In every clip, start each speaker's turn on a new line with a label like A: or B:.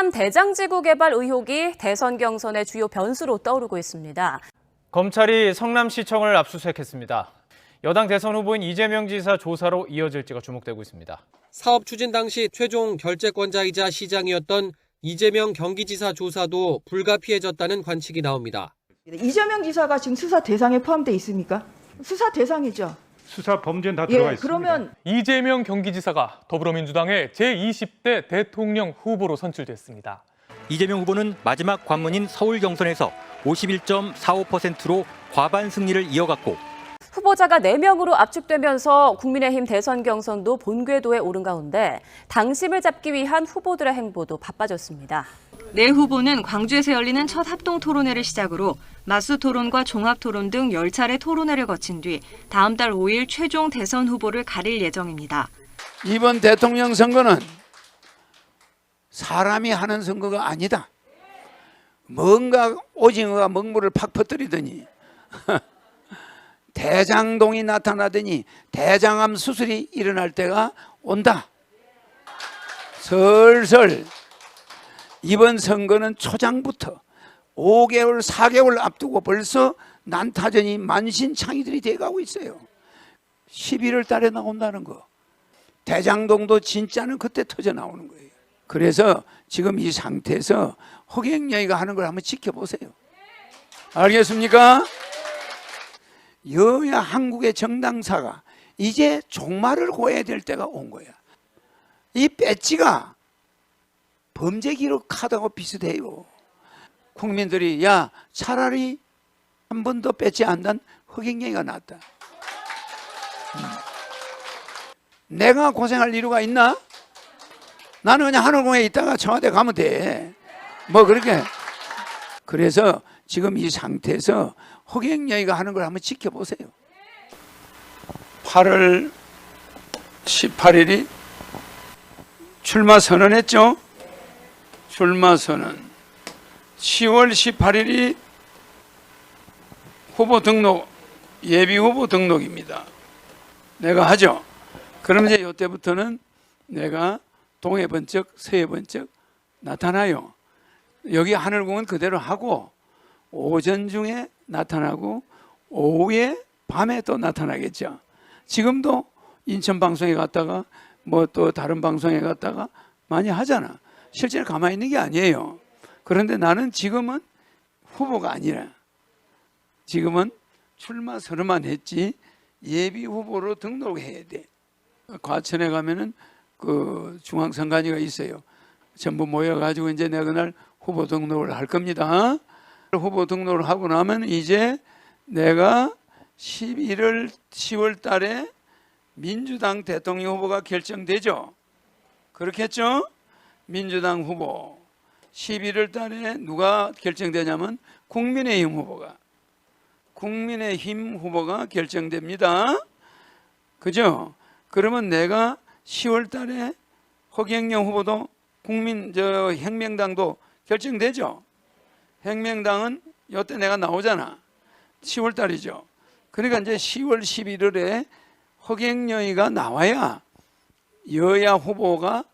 A: 성남 대장지구 개발 의혹이 대선 경선의 주요 변수로 떠오르고 있습니다.
B: 검찰이 성남시청을 압수수색했습니다. 여당 대선 후보인 이재명 지사 조사로 이어질지가 주목되고 있습니다.
C: 사업 추진 당시 최종 결재권자이자 시장이었던 이재명 경기지사 조사도 불가피해졌다는 관측이 나옵니다.
D: 이재명 지사가 지금 수사 대상에 포함돼 있습니까? 수사 대상이죠.
E: 수사 범죄는 다 들어가
D: 예,
E: 있습니다.
D: 그러면
F: 이재명 경기지사가 더불어민주당의 제20대 대통령 후보로 선출됐습니다.
G: 이재명 후보는 마지막 관문인 서울 경선에서 51.45%로 과반 승리를 이어갔고
A: 후보자가 4명으로 압축되면서 국민의힘 대선 경선도 본궤도에 오른 가운데 당심을 잡기 위한 후보들의 행보도 바빠졌습니다.
H: 네 후보는 광주에서 열리는 첫 합동 토론회를 시작으로 마수 토론과 종합 토론 등 10차례 토론회를 거친 뒤 다음 달 5일 최종 대선 후보를 가릴 예정입니다.
I: 이번 대통령 선거는 사람이 하는 선거가 아니다. 뭔가 오징어가 먹물을 팍 퍼뜨리더니 대장동이 나타나더니 대장암 수술이 일어날 때가 온다. 슬슬 이번 선거는 초장부터 5개월, 4개월 앞두고 벌써 난타전이 만신창이들이 돼가고 있어요. 11월 달에 나온다는 거. 대장동도 진짜는 그때 터져 나오는 거예요. 그래서 지금 이 상태에서 허경영이가 하는 걸 한번 지켜보세요. 알겠습니까? 여야 한국의 정당사가 이제 종말을 고해야 될 때가 온 거야. 이 배지가 범죄 기록 카드하고 비슷해요. 국민들이 야 차라리 한 번 더 배지 안단 허경영이가 낫다. 음. 내가 고생할 이유가 있나? 나는 그냥 하늘공에 있다가 청와대 가면 돼. 뭐 그렇게. 그래서 지금 이 상태에서 허경영이가 하는 걸 한번 지켜보세요. 8월 18일이 출마 선언했죠? 출마 선언. 10월 18일이 후보 등록, 예비 후보 등록입니다. 내가 하죠. 그러면 이제 이때부터는 내가 동해 번쩍, 서해 번쩍 나타나요. 여기 하늘공은 그대로 하고 오전 중에 나타나고 오후에 밤에 또 나타나겠죠. 지금도 인천 방송에 갔다가 뭐 또 다른 방송에 갔다가 많이 하잖아. 실제로 가만히 있는 게 아니에요. 그런데 나는 지금은 후보가 아니라 지금은 출마 선언만 했지 예비 후보로 등록해야 돼. 과천에 가면은 그 중앙선관위가 있어요. 전부 모여가지고 이제 내가 그날 후보 등록을 할 겁니다. 후보 등록을 하고 나면 이제 내가 11월, 10월 달에 민주당 대통령 후보가 결정되죠. 그렇겠죠? 민주당 후보. 11월 달에 누가 결정되냐면 국민의힘 후보가. 국민의힘 후보가 결정됩니다. 그죠? 그러면 내가 10월 달에 허경영 후보도 국민 저 혁명당도 결정되죠. 혁명당은 요때 내가 나오잖아. 10월 달이죠. 그러니까 이제 10월 11월에 허경영이가 나와야 여야 후보가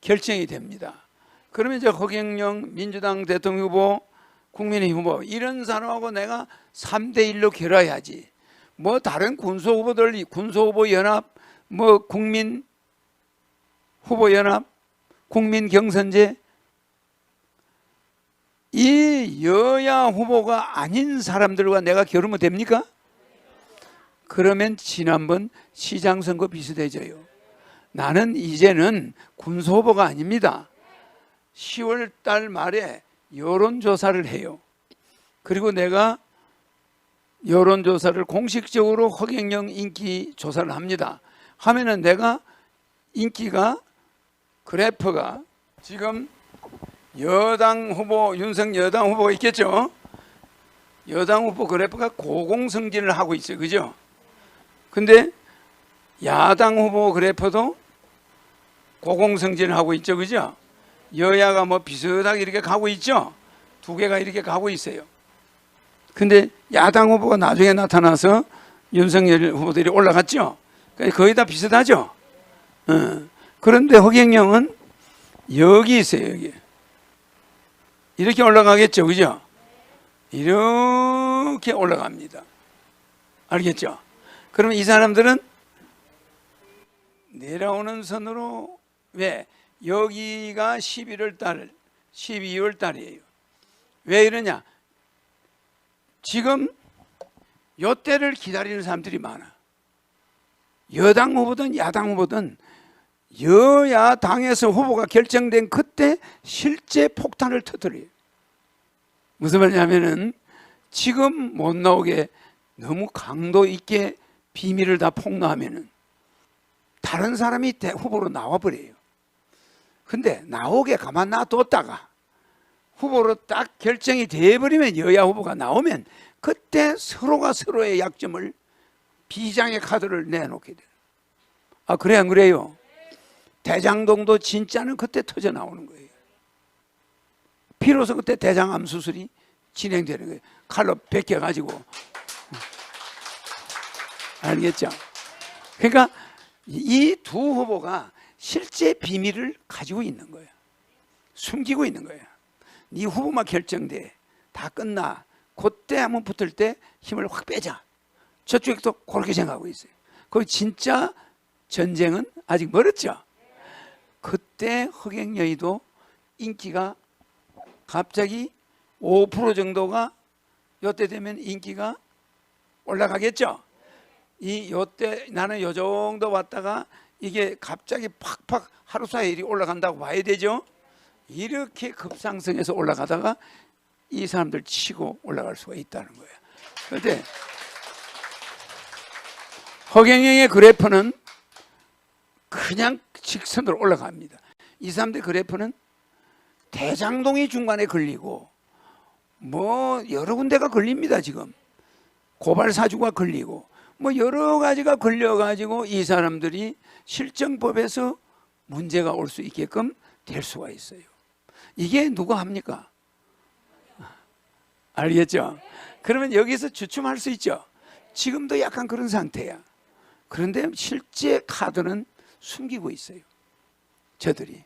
I: 결정이 됩니다. 그러면 이제 허경영 민주당 대통령 후보 국민의 후보 이런 사람하고 내가 3대 1로 결해야지. 뭐 다른 군소 후보들 군소 후보 연합 뭐 국민 후보 연합 국민 경선제 이 여야 후보가 아닌 사람들과 내가 겨루면 됩니까? 그러면 지난번 시장 선거 비슷해져요. 나는 이제는 군소 후보가 아닙니다. 10월 달 말에 여론조사를 해요. 그리고 내가 여론조사를 공식적으로 허경영 인기 조사를 합니다. 하면은 내가 인기가 그래프가 지금 여당 후보 윤석 여당 후보가 있겠죠. 여당 후보 그래프가 고공승진을 하고 있어요. 그죠? 근데 야당 후보 그래프도 고공승진을 하고 있죠. 그죠? 여야가 뭐 비슷하게 이렇게 가고 있죠. 두 개가 이렇게 가고 있어요. 근데 야당 후보가 나중에 나타나서 윤석열 후보들이 올라갔죠. 그러니까 거의 다 비슷하죠. 어. 그런데 허경영은 여기 있어요. 여기 이렇게 올라가겠죠, 그죠? 이렇게 올라갑니다. 알겠죠? 그러면 이 사람들은 내려오는 선으로 왜 여기가 11월 달, 12월 달이에요. 왜 이러냐? 지금 요 때를 기다리는 사람들이 많아. 여당 후보든 야당 후보든 여야 당에서 후보가 결정된 그때 실제 폭탄을 터뜨려요. 무슨 말이냐면은 지금 못 나오게 너무 강도 있게 비밀을 다 폭로하면은 다른 사람이 대- 후보로 나와버려요. 근데 나오게 가만 놔뒀다가 후보로 딱 결정이 돼버리면 여야 후보가 나오면 그때 서로가 서로의 약점을 비장의 카드를 내놓게 돼요. 아, 그래, 안 그래요? 대장동도 진짜는 그때 터져 나오는 거예요. 비로소 그때 대장암 수술이 진행되는 거예요. 칼로 베껴가지고. 알겠죠? 그러니까 이 두 후보가 실제 비밀을 가지고 있는 거예요. 숨기고 있는 거예요. 네 후보만 결정돼. 다 끝나. 그때 한번 붙을 때 힘을 확 빼자. 저쪽도 그렇게 생각하고 있어요. 그 진짜 전쟁은 아직 멀었죠. 그때 허경영이도 인기가 갑자기 5% 정도가 요때 되면 인기가 올라가겠죠. 이 요때 나는 요 정도 왔다가 이게 갑자기 팍팍 하루 사이에 일이 올라간다고 봐야 되죠. 이렇게 급상승해서 올라가다가 이 사람들 치고 올라갈 수가 있다는 거예요. 그런데 허경영의 그래프는 그냥 직선으로 올라갑니다. 이 사람들 그래프는 대장동이 중간에 걸리고 뭐 여러 군데가 걸립니다 지금 고발 사주가 걸리고 뭐 여러 가지가 걸려가지고 이 사람들이 실정법에서 문제가 올 수 있게끔 될 수가 있어요. 이게 누가 합니까? 알겠죠? 그러면 여기서 주춤할 수 있죠. 지금도 약간 그런 상태야. 그런데 실제 카드는 숨기고 있어요. 저들이.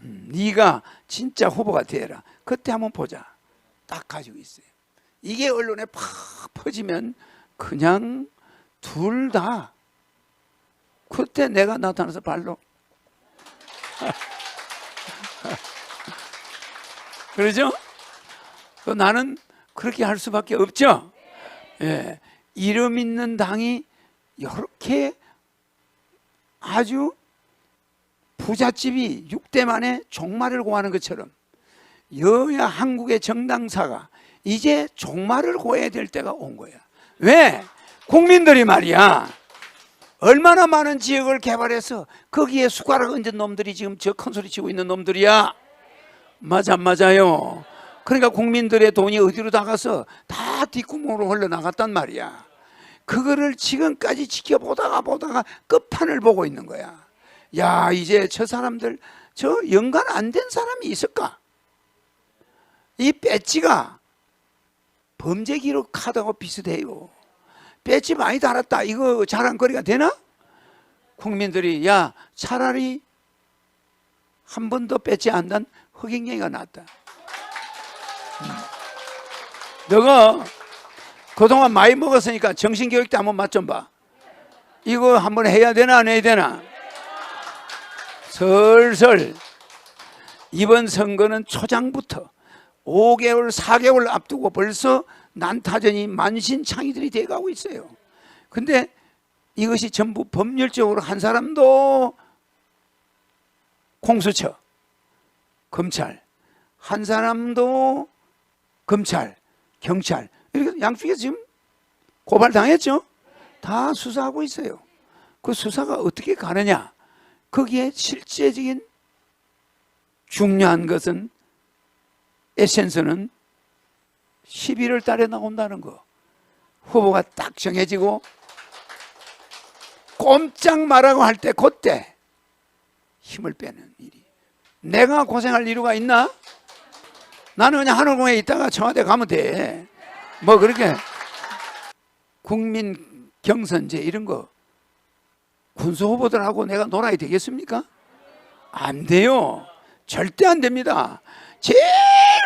I: 음, 네가 진짜 후보가 되라. 그때 한번 보자. 딱 가지고 있어요. 이게 언론에 팍 퍼지면 그냥 둘 다 그때 내가 나타나서 발로 그러죠? 그 나는 그렇게 할 수밖에 없죠. 예, 이름 있는 당이 이렇게 아주 부잣집이 6대 만에 종말을 고하는 것처럼 여야 한국의 정당사가 이제 종말을 고해야 될 때가 온 거야. 왜? 국민들이 말이야. 얼마나 많은 지역을 개발해서 거기에 숟가락 얹은 놈들이 지금 저 큰 소리 치고 있는 놈들이야. 맞아, 안 맞아요. 그러니까 국민들의 돈이 어디로 나가서 다 뒷구멍으로 흘러나갔단 말이야. 그거를 지금까지 지켜보다가 보다가 끝판을 보고 있는 거야. 야, 이제 저 사람들, 저 연관 안 된 사람이 있을까? 이 배지가 범죄 기록 카드하고 비슷해요. 배지 많이 달았다. 이거 자랑거리가 되나? 국민들이, 야, 차라리 한 번도 배지 안 단 허경영이가 낫다. 음. 너가 그동안 많이 먹었으니까 정신교육 때 한번 맛 좀 봐. 이거 한번 해야 되나 안 해야 되나? 슬슬 이번 선거는 초장부터 5개월, 4개월 앞두고 벌써 난타전이 만신창이들이 돼가고 있어요. 근데 이것이 전부 법률적으로 한 사람도 공수처, 검찰, 한 사람도 검찰, 경찰 이렇게 양쪽에 지금 고발 당했죠. 다 수사하고 있어요. 그 수사가 어떻게 가느냐? 거기에 실제적인 중요한 것은 에센스는 11월 달에 나온다는 거. 후보가 딱 정해지고 꼼짝 말라고 할 때 그때 힘을 빼는 일이. 내가 고생할 이유가 있나? 나는 그냥 하늘공에 있다가 청와대 가면 돼. 뭐 그렇게 국민 경선제 이런 거 군수 후보들하고 내가 놀아야 되겠습니까? 안 돼요. 절대 안 됩니다. 제일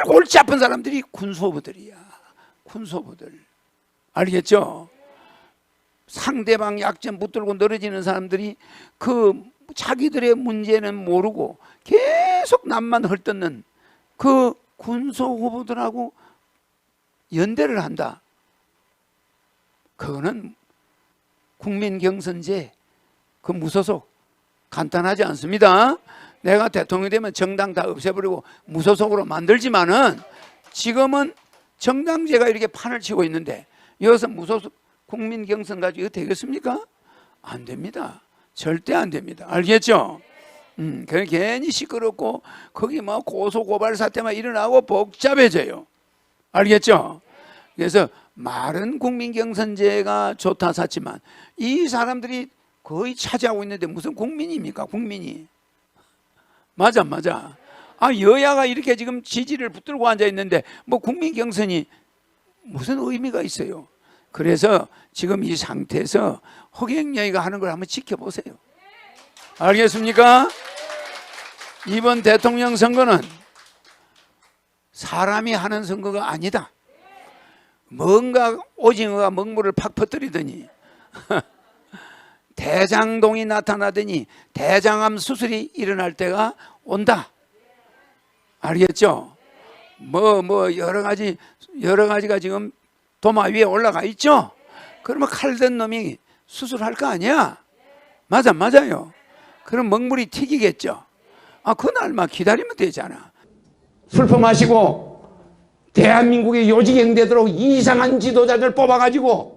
I: 골치 아픈 사람들이 군소부들이야. 군소부들. 알겠죠? 상대방 약점 붙들고 늘어지는 사람들이 그 자기들의 문제는 모르고 계속 남만 헐뜯는 그 군소 후보들하고 연대를 한다. 그거는 국민 경선제 그 무소속 간단하지 않습니다. 내가 대통령이 되면 정당 다 없애버리고 무소속으로 만들지만은 지금은 정당제가 이렇게 판을 치고 있는데 여기서 무소속 국민 경선 가지고 되겠습니까? 안 됩니다. 절대 안 됩니다. 알겠죠? 음, 그냥 괜히 시끄럽고 거기 뭐 고소 고발 사태만 일어나고 복잡해져요. 알겠죠? 그래서 말은 국민 경선제가 좋다 샀지만 이 사람들이 거의 차지하고 있는데 무슨 국민입니까? 국민이. 맞아, 맞아. 아, 여야가 이렇게 지금 지지를 붙들고 앉아 있는데 뭐 국민 경선이 무슨 의미가 있어요? 그래서 지금 이 상태에서 허경영이가 하는 걸 한번 지켜보세요. 알겠습니까? 이번 대통령 선거는 사람이 하는 선거가 아니다. 뭔가 오징어가 먹물을 팍 퍼뜨리더니 대장동이 나타나더니 대장암 수술이 일어날 때가 온다. 알겠죠? 뭐, 뭐, 여러 가지, 여러 가지가 지금 도마 위에 올라가 있죠? 그러면 칼 든 놈이 수술할 거 아니야? 맞아, 맞아요. 그럼 먹물이 튀기겠죠? 아, 그날만 기다리면 되잖아.
E: 술퍼 마시고 대한민국의 요직행 되도록 이상한 지도자들 뽑아가지고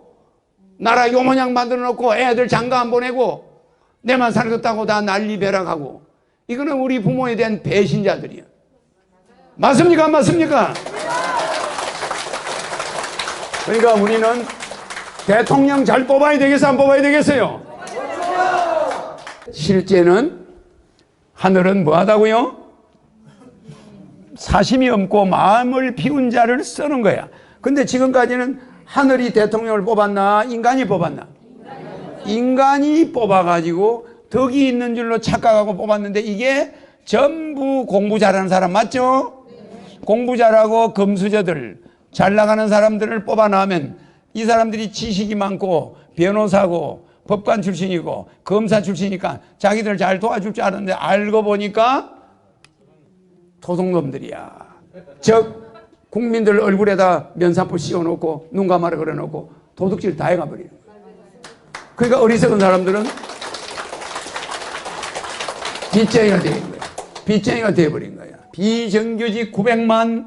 E: 나라 요모냥 만들어 놓고 애들 장가 안 보내고 내만 살겠다고 다 난리 배락하고 이거는 우리 부모에 대한 배신자들이야. 맞습니까? 안 맞습니까? 그러니까 우리는 대통령 잘 뽑아야 되겠어? 안 뽑아야 되겠어요? 실제는 하늘은 뭐 하다고요? 사심이 없고 마음을 비운 자를 쓰는 거야. 근데 지금까지는 하늘이 대통령을 뽑았나 인간이 뽑았나? 인간이 뽑아가지고 덕이 있는 줄로 착각하고 뽑았는데 이게 전부 공부 잘하는 사람 맞죠? 공부 잘하고 금수저들 잘 나가는 사람들을 뽑아나면 이 사람들이 지식이 많고 변호사고 법관 출신이고 검사 출신이니까 자기들 잘 도와줄 줄 알았는데 알고 보니까 도둑놈들이야. 즉 국민들 얼굴에다 면사포 씌워놓고 눈 감아라 그려놓고 도둑질 다 해가 버리는 거야. 그러니까 어리석은 사람들은 빚쟁이가 되는 거야. 빚쟁이가 되어버린 거야. 비정규직 900만,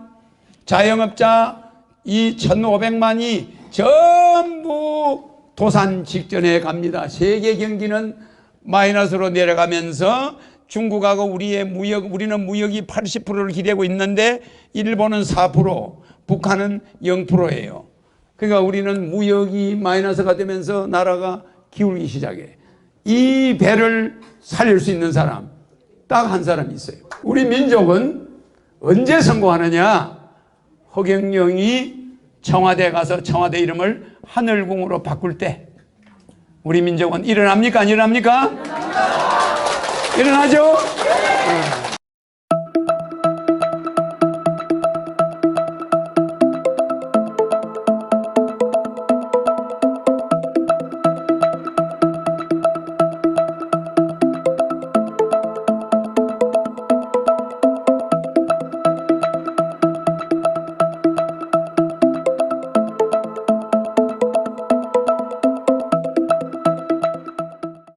E: 자영업자 이 1,500만이 전부 도산 직전에 갑니다. 세계 경기는 마이너스로 내려가면서 중국하고 우리의 무역, 우리는 무역이 80%를 기대고 있는데 일본은 4%, 북한은 0%예요. 그러니까 우리는 무역이 마이너스가 되면서 나라가 기울기 시작해. 이 배를 살릴 수 있는 사람 딱 한 사람이 있어요. 우리 민족은 언제 성공하느냐? 허경영이 청와대 가서 청와대 이름을 하늘궁으로 바꿀 때 우리 민족은 일어납니까? 안 일어납니까? 일어나죠? 어.